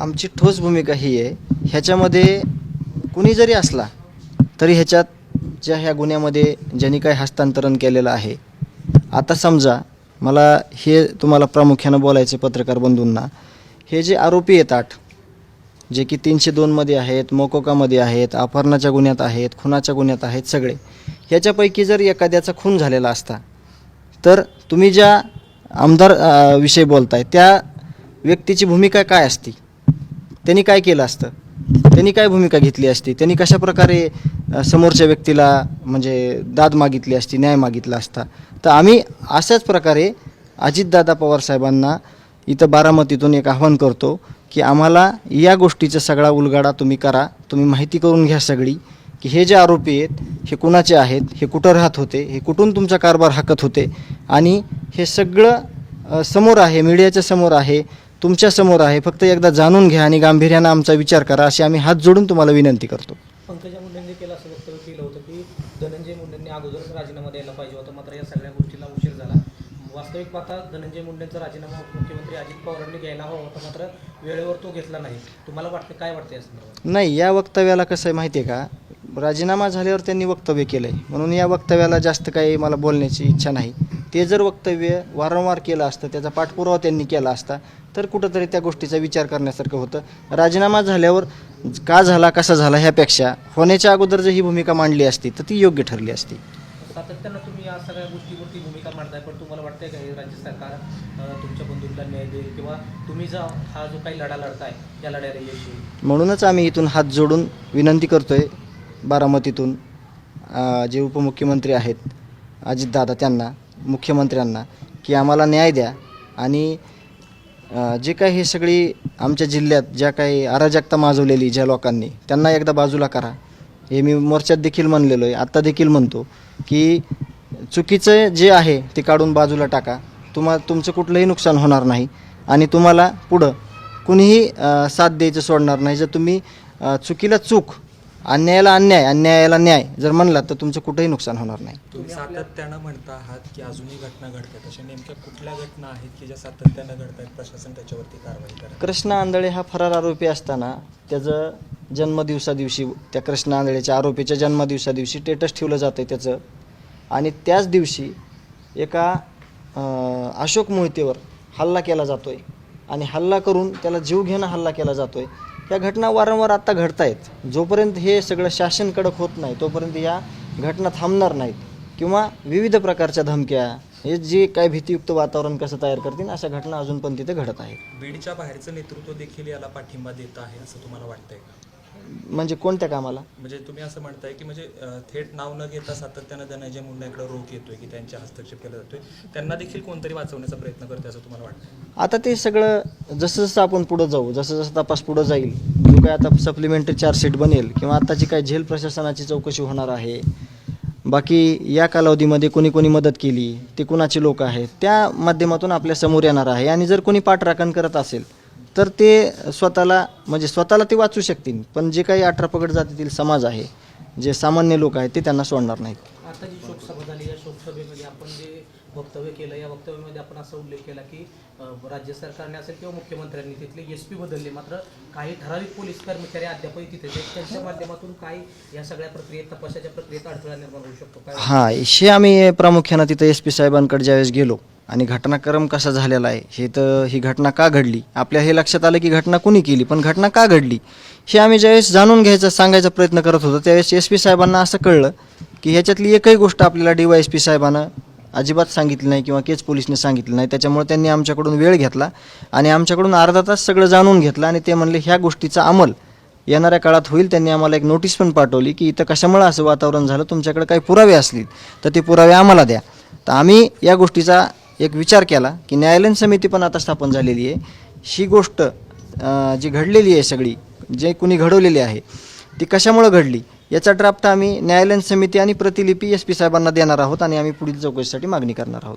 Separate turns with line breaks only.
आमची ठोस भूमिका ही आहे. ह्याच्यामध्ये कुणी जरी असला तरी ह्याच्यात ज्या ह्या गुन्ह्यामध्ये ज्यांनी काही हस्तांतरण केलेलं आहे. आता समजा मला हे तुम्हाला प्रामुख्यानं बोलायचे पत्रकार बंधूंना. हे जे आरोपी आहेत आठ जे की तीनशे दोनमध्ये आहेत मोकोकामध्ये आहेत अपहरणाच्या गुन्ह्यात आहेत खुनाच्या गुन्ह्यात आहेत सगळे. ह्याच्यापैकी जर एखाद्याचा खून झालेला असता तर तुम्ही ज्या आमदार विषय विषयी बोलताय. त्या व्यक्तीची भूमिका काय असती? त्यांनी काय केलं असतं? त्यांनी काय भूमिका घेतली असती? त्यांनी कशा प्रकारे समोरच्या व्यक्तीला म्हणजे दाद मागितली असती न्याय मागितला असता? तर आम्ही अशाच प्रकारे अजितदादा पवार साहेबांना इथं बारामतीतून एक आव्हान करतो की आम्हाला या गोष्टीचा सगळा उलगाडा तुम्ही करा. तुम्ही माहिती करून घ्या सगळी. की हे जे आरोपी आहेत हे कुणाचे आहेत हे कुठं राहत होते हे कुठून तुमचा कारभार हाकत होते आणि हे सगळं समोर आहे मीडियाच्या समोर आहे तुमच्यासमोर आहे फक्त एकदा जाणून घ्या आणि गांभीर्यानं आमचा विचार करा अशी आम्ही हात जोडून तुम्हाला विनंती करतो.
पंकजा मुंडेंनी केलं असं वक्तव्य केलं होतं की धनंजय मुंडेंनी अगोदरच राजीनामा द्यायला पाहिजे होता मात्र या सगळ्या गोष्टीला उशीर झाला. वास्तविक पाहता धनंजय मुंडेंचा राजीनामा मुख्यमंत्री अजित पवारांनी घ्यायला हवा होता मात्र वेळेवर तो घेतला नाही. तुम्हाला वाटतं काय वाटतं या संदर्भात?
नाही या वक्तव्याला कसं आहे माहिती आहे का? राजीनामा झाल्यावर त्यांनी वक्तव्य केलं आहे म्हणून या वक्तव्याला जास्त काही मला बोलण्याची इच्छा नाही. ते जर वक्तव्य वारंवार केलं असतं त्याचा पाठपुरावा त्यांनी केला असता तर कुठंतरी त्या गोष्टीचा विचार करण्यासारखं होतं. राजीनामा झाल्यावर का झाला कसा झाला ह्यापेक्षा होण्याच्या अगोदर जर ही भूमिका मांडली असती तर ती योग्य ठरली असती.
सातत्यानं तुम्ही या सगळ्या गोष्टीवरती भूमिका मांडताय पण तुम्हाला वाटतंय का हे राज्य सरकार तुमच्या बंधूंना न्याय देईल किंवा तुम्ही जो हा जो काही लढा लढताय या लढ्याला यश
म्हणूनच आम्ही इथून हात जोडून विनंती करतोय बारामतीतून जे उपमुख्यमंत्री आहेत अजितदादा त्यांना मुख्यमंत्र्यांना की आम्हाला न्याय द्या. आणि जे काही हे सगळी आमच्या जिल्ह्यात ज्या काही अराजकता माजवलेली ज्या लोकांनी त्यांना एकदा बाजूला करा. हे मी मोर्चात देखील म्हणलेलो आहे. आत्ता देखील म्हणतो की चुकीचं जे आहे ते काढून बाजूला टाका. तुम्हा तुमचं कुठलंही नुकसान होणार नाही. आणि तुम्हाला पुढं कुणीही साथ द्यायचं सोडणार नाही. जर तुम्ही चुकीला चूक अन्यायाला अन्याय अन्यायाला न्याय. जर म्हणलात तर तुमचं कुठंही नुकसान होणार नाही.
तुम्ही सातत्यानं म्हणता आहात की अजूनही घटना घडतात. अशा नेमक्या कुठल्या घटना आहेत की ज्या सातत्यानं घडत आहेत प्रशासन त्याच्यावरती कारवाई करा
कृष्ण आंधळे हा फरार आरोपी असताना त्याचं जन्मदिवसादिवशी त्या कृष्ण आंधळेच्या आरोपीच्या जन्मदिवसादिवशी स्टेटस ठेवलं जातं आहे त्याचं. आणि त्याच दिवशी एका अशोक मोहितेवर हल्ला केला जातो आहे आणि हल्ला करून त्याला जीव घेणं हल्ला केला जातो आहे या घटना वारंवार आत्ता घडत आहेत जोपर्यंत हे सगळं शासन कडक होत नाही तोपर्यंत या घटना थांबणार नाहीत किंवा विविध प्रकारच्या धमक्या हे जे काय भीतीयुक्त वातावरण कसं तयार करतील अशा घटना अजून पण तिथे घडत आहेत.
बीडच्या बाहेरचं नेतृत्व देखील याला पाठिंबा देत आहे असं तुम्हाला वाटतंय का?
म्हणजे कोणत्या कामाला?
म्हणजे तुम्ही असं म्हणताय की म्हणजे अं, थेट नाव न घेता सातत्यानं धनंजय मुंडेकडे रोख येतोय की त्यांच्या हस्तक्षेप केला जातोय त्यांना देखील कोणतरी वाचवण्याचा प्रयत्न करतोय असं तुम्हाला वाटतं
आता ते सगळं जसं जसं आपण पुढं जाऊ जसं जसं तपास पुढं जाईल जो काय आता सप्लिमेंटरी चार्जशीट बनेल किंवा आताची काय झेल प्रशासनाची चौकशी होणार आहे बाकी या कालावधीमध्ये कोणी कोणी मदत केली ते कुणाचे लोक आहेत त्या माध्यमातून आपल्यासमोर येणार आहे. आणि जर कोणी पाठराखण करत असेल तर ते स्वतःला म्हणजे स्वतःला ते वाचू शकतील पण जे काही अठरा पगड जातीतील समाज आहे जे सामान्य लोक आहेत ते त्यांना सोडणार नाहीत.
आता जी शोकसभा झाली या शोकसभेमध्ये आपण जे वक्तव्य केलं या वक्तव्यामध्ये आपण असा उल्लेख केला की राज्य सरकारने असेल किंवा मुख्यमंत्र्यांनी तिथले एस पी बदलले मात्र काही ठराविक पोलीस कर्मचारी अद्यापही तिथे. त्यांच्या माध्यमातून काय या सगळ्या प्रक्रियेत तपासाच्या प्रक्रियेत अडथळा निर्माण होऊ शकतो?
हां हे आम्ही प्रामुख्यानं तिथं एस पी साहेबांकडे ज्यावेळेस गेलो आणि घटनाक्रम कसा झालेला आहे हे तर ही घटना का घडली? आपल्या हे लक्षात आलं की घटना कुणी केली पण घटना का घडली? हे आम्ही ज्यावेळेस जाणून घ्यायचा सांगायचा प्रयत्न करत होतो त्यावेळेस एस पी साहेबांना असं कळलं की ह्याच्यातली एकही गोष्ट आपल्याला डी वाय एस पी साहेबांना अजिबात सांगितली नाही किंवा केच पोलिसने सांगितलं नाही. त्याच्यामुळे त्यांनी आमच्याकडून वेळ घेतला आणि आमच्याकडून अर्धा तास सगळं जाणून घेतलं आणि ते म्हणले ह्या गोष्टीचा अंमल येणाऱ्या काळात होईल. त्यांनी आम्हाला एक नोटीस पण पाठवली की इथं कशामुळे असं वातावरण झालं? तुमच्याकडे काही पुरावे असतील तर ते पुरावे आम्हाला द्या. तर आम्ही या गोष्टीचा एक विचार केला की न्यायालयीन समिती पण आता स्थापन झालेली आहे. ही गोष्ट जी घडलेली आहे सगळी जे कुणी घडवलेली आहे ती कशामुळे घडली? याचा ड्राफ्ट आम्ही न्यायालयीन समिती आणि प्रतिलिपी एस पी साहेबांना देणार आहोत आणि आम्ही पुढील चौकशीसाठी मागणी करणार आहोत.